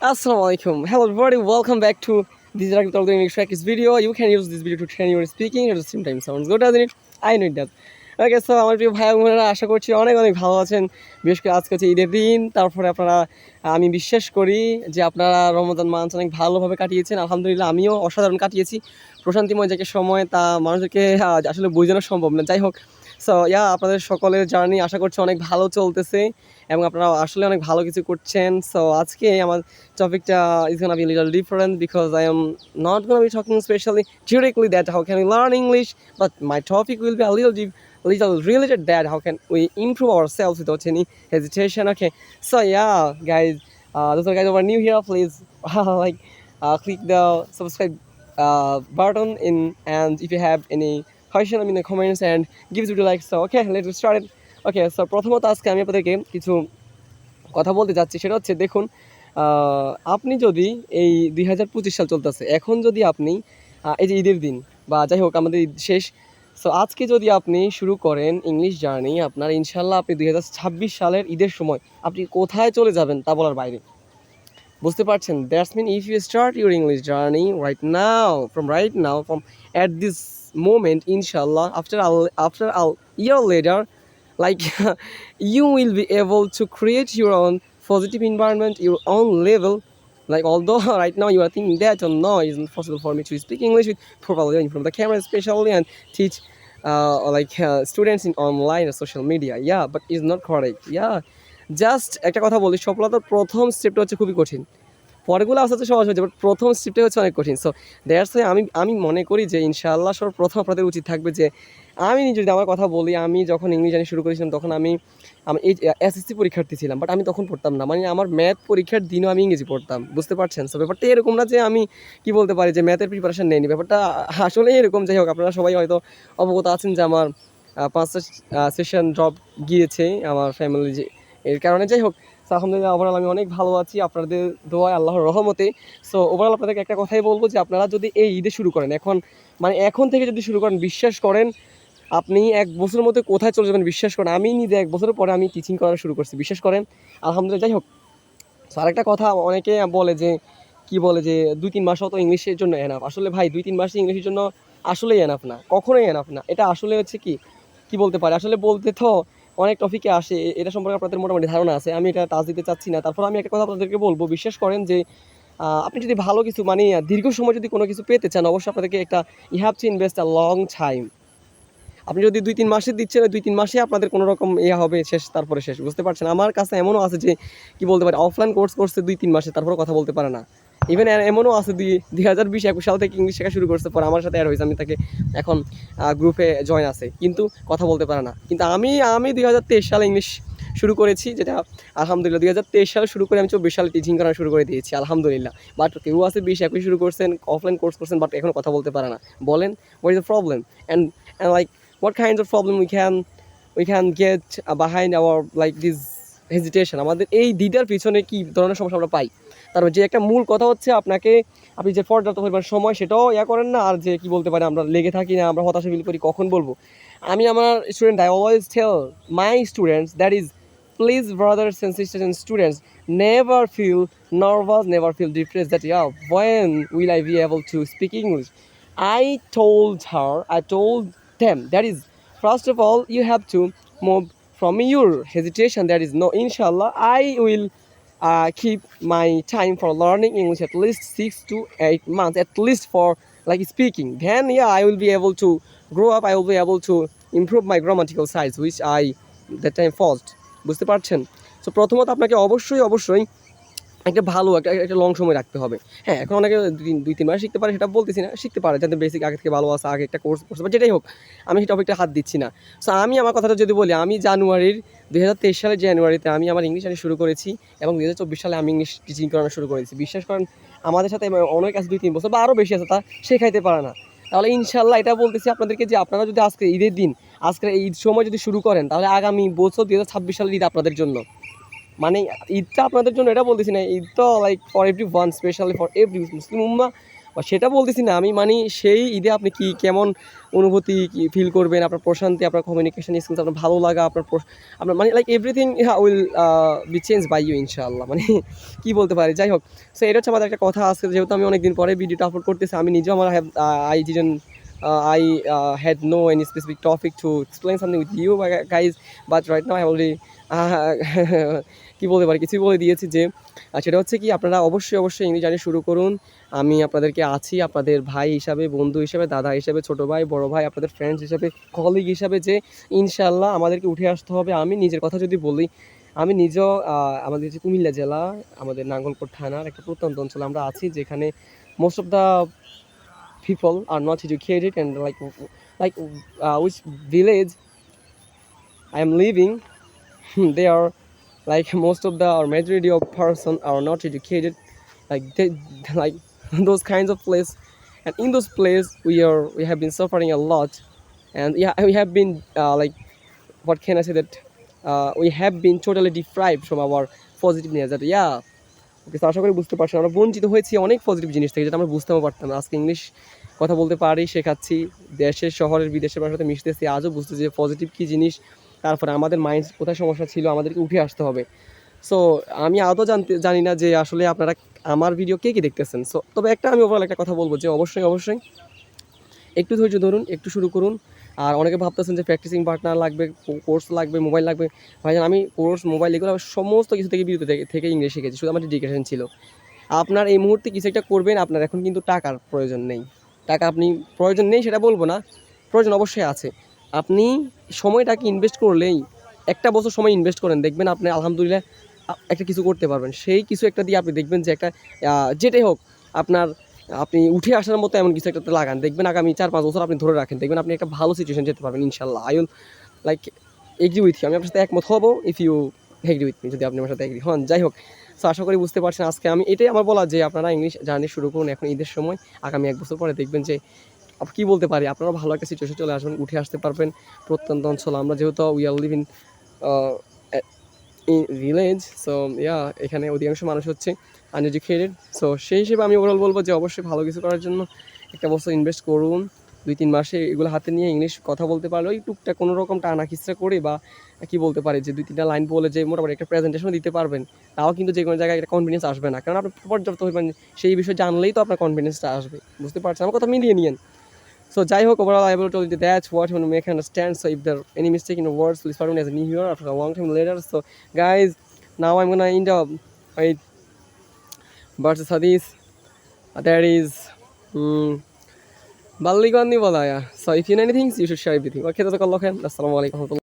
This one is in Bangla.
Assalamu alaikum. Hello everybody, welcome back to this Rakib Talk English Practice video. You can use this video to train your speaking at the same time. Sounds good, doesn't it? I know it does. Okay so আমার প্রিয় ভাই বোনেরা, আশা করছি অনেক অনেক ভালো আছেন। বিশেষ করে আজকে হচ্ছে ঈদের দিন, তারপরে আপনারা, আমি বিশ্বাস করি যে আপনারা রমজান মাস অনেক ভালোভাবে কাটিয়েছেন। আলহামদুলিল্লাহ, আমিও অসাধারণ কাটিয়েছি। প্রশান্তিময় যাকে সময়, তা মানুষকে আসলে বোঝানো সম্ভব না। যাই হোক সো ইয়া আপনাদের সকলের জার্নি আশা করছি অনেক ভালো চলতেছে এবং আপনারা আসলে অনেক ভালো কিছু করছেন। সো আজকে আমার টপিকটা is gonna be little different because I am not gonna be talking specially directly that how can we learn English, but my topic will be a little related that how can we improve ourselves without any hesitation okay so yeah guys uh, those are guys who are new here please like uh, click the subscribe uh, button in and if you have any question in the comments and give it a like so okay let's get started okay so প্রথমত আজকে আমি আপনাদেরকে কিছু কথা বলতে চাচ্ছি সেটা হচ্ছে দেখুন আপনি যদি এই দুই হাজার পঁচিশ সাল চলতেছে এখন যদি আপনি এই যে ঈদের দিন বা যাই হোক আমাদের শেষ সো আজকে যদি আপনি শুরু করেন ইংলিশ জার্নি আপনার ইনশাল্লাহ আপনি দুই হাজার ছাব্বিশ সালের ঈদের সময় আপনি কোথায় চলে যাবেন তা বলার বাইরে। বুঝতে পারছেন? That's mean if you start your English journey right now from right now from at this moment ইনশাল্লাহ after all after all year later like, you will be able to create your own positive environment, your own level like although right now you are thinking that oh no it's not possible for me to speak english with proper learning from the camera especially and teach uh, like uh, students in online or social media yeah but it's not correct yeah just একটা কথা বলি সফলতার প্রথম স্টেপটা হচ্ছে খুবই কঠিন পরেগুলো আস্তে আস্তে সহজ হয়ে যাবে প্রথম স্টেপটা হচ্ছে অনেক কঠিন সো দ্যাটস আমি আমি মনে করি যে ইনশাআল্লাহ সব প্রথম আপনাদের উচিত থাকবে যে আমি নিজে যদি আমার কথা বলি, আমি যখন ইংলিশ জানি শুরু করেছিলাম, তখন আমি আমি এই এসএসসি পরীক্ষার্থী ছিলাম বাট আমি তখন পড়তাম না। মানে আমার ম্যাথ পরীক্ষার দিনও আমি ইংরেজি পড়তাম, বুঝতে পারছেন? সো ব্যাপারটা এরকম না যে আমি কি বলতে পারি যে ম্যাথের প্রিপারেশন নেইনি। ব্যাপারটা আসলে এরকম। যাই হোক, আপনারা সবাই হয়তো অবগত আছেন যে আমার পাঁচটা সেশন ড্রপ গিয়েছে আমার ফ্যামিলি যে এর কারণে। যাই হোক আলহামদুলিল্লাহ ওভারঅল আমি অনেক ভালো আছি। আপনাদের দোয়া আল্লাহর রহমতে। সো ওভারঅল আপনাদেরকে একটা কথাই বলব যে, আপনারা যদি এই ঈদে শুরু করেন, এখন মানে এখন থেকে যদি শুরু করেন, বিশ্বাস করেন আপনি এক বছরের মধ্যে কোথায় চলে যাবেন বিশ্বাস করেন, আমি নিজে এক বছর পরে আমি টিচিং করা শুরু করছি, বিশ্বাস করেন। আলহামদুলিল্লাহ, যাই হোক। So, আরেকটা কথা, অনেকে বলে যে, কি বলে যে, দুই তিন মাসও তো ইংলিশের জন্য এনাফ আসলে ভাই, দুই তিন মাস ইংলিশের জন্য আসলেই এনাফ না, কখনোই এনাফ না। এটা আসলে হচ্ছে কি কি বলতে পারে? আসলে বলতে তো অনেক টপিকে আসে এটা সম্পর্কে আপনাদের মোটামুটি ধারণা আছে, আমি এটা টাচ দিতে চাচ্ছি না। তারপর আমি একটা কথা আপনাদেরকে বলব, বিশ্বাস করেন যে আপনি যদি ভালো কিছু মানে দীর্ঘ সময় যদি কোনো কিছু পেতে চান, অবশ্যই আপনাদেরকে একটা you have to invest a long time আপনি যদি দুই, তিন মাসে দিচ্ছেন দুই, তিন মাসে আপনাদের কোনো রকম ইয়ে হবে, শেষ, তারপরে শেষ। বুঝতে পারছেন? আমার কাছে এমনও আছে যে, কি বলতে পারে অফলাইন কোর্স করছে দুই, তিন মাসে তারপরে কথা বলতে পারে না। ইভেন এমনও আছে দুই দুই হাজার বিশ, একুশ সাল থেকে ইংলিশ শেখা শুরু করছে, পরে আমার সাথে অ্যাড হয়েছে, আমি তাকে এখন গ্রুপে জয়েন আছে। কিন্তু কথা বলতে পারে না। কিন্তু আমি আমি দুই হাজার তেইশ সালে ইংলিশ শুরু করেছি, যেটা আলহামদুলিল্লাহ দুই হাজার তেইশ সালে শুরু করে আমি চব্বিশ সালে টিচিং করা শুরু করে দিয়েছি, আলহামদুলিল্লাহ। বাট কেউ আছে বিশ, একুশ শুরু করছেন অফলাইন কোর্স করছেন বাট এখনও কথা বলতে পারে না। বলেন what is the problem and and like what kinds of problem we can we can get uh, behind our like this hesitation আমাদের এই দ্বিধার পিছনে কি ধরনের সমস্যা আমরা পাই তারপর যে একটা মূল কথা হচ্ছে আপনাকে আপনি যে পর্যাপ্ত পরিমাণ সময় সেটাও ইয়া করেন না আর যে কি বলতে পারি আমরা লেগে থাকি না আমরা হতাশা ফিল করি কখন বলব আমি আমার student I always tell my students that is please brothers and sisters and students never feel nervous never feel depressed that yeah when will i be able to speak english I told her, I told them, that is, first of all, you have to move from your hesitation. That is, no, inshallah, I will uh, keep my time for learning English at least six to eight months, at least for like speaking. Then, yeah, I will be able to grow up, I will be able to improve my grammatical sides, which I that time fault. বুঝতে পারছেন সো প্রথমত আপনাকে অবশ্যই অবশ্যই একটা ভালো একটা একটা লং সময় রাখতে হবে। হ্যাঁ এখন অনেকে দুই তিন- মাস শিখতে পারে, সেটা বলতেছি না, শিখতে পারে, যাতে বেসিক আগে থেকে ভালো আছে, আগে একটা কোর্স করছে বা যেটাই হোক, আমি সেই টপিকটা হাত দিচ্ছি না। সো আমি আমার কথাটা যদি বলি, আমি জানুয়ারির দুই হাজার তেইশ সালের জানুয়ারিতে আমি আমার ইংলিশ জানি শুরু করেছি এবং দুই হাজার চব্বিশ সালে আমি ইংলিশ টিচিং করানো শুরু করেছি। বিশ্বাস করেন, আমাদের সাথে অনেক আছে, দুই, তিন বছর বা আরও বেশি আছে, তা শেখাইতে পারে না। তাহলে ইনশাল্লাহ এটা বলতেছি আপনাদেরকে যে, আপনারা যদি আজকে ঈদের দিন আজকে ঈদ সময় যদি শুরু করেন, তাহলে আগামী বছর দুই হাজার ছাব্বিশ সালের ঈদ আপনাদের জন্য। মানে ঈদটা আপনাদের জন্য এটা বলতেছি না, ঈদ তো like for every one specially for every Muslim উম্মা সেটা বলতেছি না, আমি মানে সেই ঈদে আপনি কি কেমন অনুভূতি ফিল করবেন, আপনার প্রশান্তি, আপনার কমিউনিকেশন স্কিলস আপনার ভালো লাগা, আপনার আপনার মানে like everything will be change by you ইনশাআল্লাহ মানে কি বলতে পারি, যাই হোক সো এটা হচ্ছে আমাদের একটা কথা আছে যেহেতু আমি অনেকদিন পরে ভিডিওটা আপলোড করতেছি, আমি নিজেও আমার I didn't I had no any specific topic to explain something with you guys but right now I already কী বলতে পারি? কিছুই বলে দিয়েছি যে সেটা হচ্ছে কি আপনারা অবশ্যই অবশ্যই ইংলিশ জার্নি শুরু করুন। আমি আপনাদেরকে আছি আপনাদের ভাই হিসাবে বন্ধু হিসাবে দাদা হিসাবে ছোট ভাই বড় ভাই আপনাদের ফ্রেন্ডস হিসাবে কলিগ হিসাবে যে ইনশাল্লাহ আমাদেরকে উঠে আসতে হবে। আমি নিজের কথা যদি বলি আমি নিজেও আমাদের যে কুমিল্লা জেলা আমাদের নাঙ্গলকোট থানার একটা প্রত্যন্ত অঞ্চলে আমরা আছি যেখানে most of the people are not educated and like like which village I am living, they are like most of the or majority of person are not educated, like they like those kinds of place, and in those place we are we have been suffering a lot, and yeah we have been uh, like what can I say that uh, we have been totally deprived from our positiveness that yeah okay আশা করি বুঝতে পারছেন আমরা বঞ্চিত হয়েছি অনেক পজিটিভ জিনিস থেকে যেটা আমরা বুঝতেও পারতাম আজকে ইংলিশ কথা বলতে পারি শেখাচ্ছি দেশের শহরের বিদেশের মানুষের সাথে মিশতেছি আজও বুঝতেছি যে পজিটিভ কী জিনিস তারপরে আমাদের মাইন্ড কোথায় সমস্যা ছিল আমাদেরকে উঠে আসতে হবে। সো আমি আদৌ জানতে, জানি না যে আসলে আপনারা আমার ভিডিও কে কী দেখতেছেন। সো তবে একটা আমি ওভারঅল একটা কথা বলব যে অবশ্যই অবশ্যই একটু ধৈর্য ধরুন, একটু শুরু করুন। আর অনেকে ভাবতেছেন যে প্র্যাকটিসিং পার্টনার লাগবে কোর্স লাগবে মোবাইল লাগবে। ভাইজান, আমি কোর্স মোবাইল এগুলো সমস্ত কিছু থেকে বিরত থেকে ইংলিশ শিখেছি, শুধু আমার ডেডিকেশন ছিল। আপনার এই মুহূর্তে কিছু একটা করবেন, আপনার এখন কিন্তু টাকার প্রয়োজন নেই। টাকা আপনি, প্রয়োজন নেই সেটা বলব না, প্রয়োজন অবশ্যই আছে। আপনি সময়টাকে ইনভেস্ট করলেই একটা বছর সময় ইনভেস্ট করেন, দেখবেন আপনি আলহামদুলিল্লাহ একটা কিছু করতে পারবেন। সেই কিছু একটা দিয়ে আপনি দেখবেন যে একটা যেটাই হোক, আপনার, আপনি উঠে আসার মতো এমন কিছু একটা লাগান। দেখবেন আগামী চার পাঁচ বছর আপনি ধরে রাখেন। দেখবেন আপনি একটা ভালো সিচুয়েশন যেতে পারবেন ইনশাল্লাহ I like agree with you আমি আপনার সাথে একমত হব if you agree with me যদি আপনি আমার সাথে এগ্রি হন। যাই হোক সো আশা করি বুঝতে পারছেন আজকে আমি। এটাই আমার বলা যে আপনারা ইংলিশ জার্নি শুরু করুন এখন ঈদের সময়। আগামী এক বছর পরে দেখবেন যে কি বলতে পারি? আপনারা ভালো একটা সিচুয়েশন চলে আসবেন, উঠে আসতে পারবেন প্রত্যন্ত অঞ্চল। আমরা যেহেতু we are live in village so yeah এখানে অধিকাংশ মানুষ হচ্ছে আনএডুকেটেড সো সেই হিসেবে আমি ওভারঅল বলব যে অবশ্যই ভালো কিছু করার জন্য একটা বছর ইনভেস্ট করুন। দুই তিন মাসে এগুলো হাতে নিয়ে ইংলিশ কথা বলতে পারলে ওই টুকটা কোনো রকম টানা খিচড়া করে বা কি বলতে পারে যে দুই তিনটা লাইন বলে যে মোটামুটি একটা প্রেজেন্টেশন দিতে পারবেন। তাও কিন্তু যে কোনো জায়গায় একটা কনফিডেন্স আসবে না। কারণ আপনি পর্যাপ্ত পরিমাণ সেই বিষয়ে জানলেই তো আপনার কনফিডেন্সটা আসবে। বুঝতে পারছেন? আমার কথা মিলিয়ে নিয়েন। So Jai Hope overall I will tell you that's what you to make understand. So if there any mistake in the words, please pardon me as a new here after a long time later. So guys, now I'm gonna end up with versus Hadith. That is um, Balligani Balaya. So if you know anything, you should share everything. Okay, that's all. Assalamu alaikum.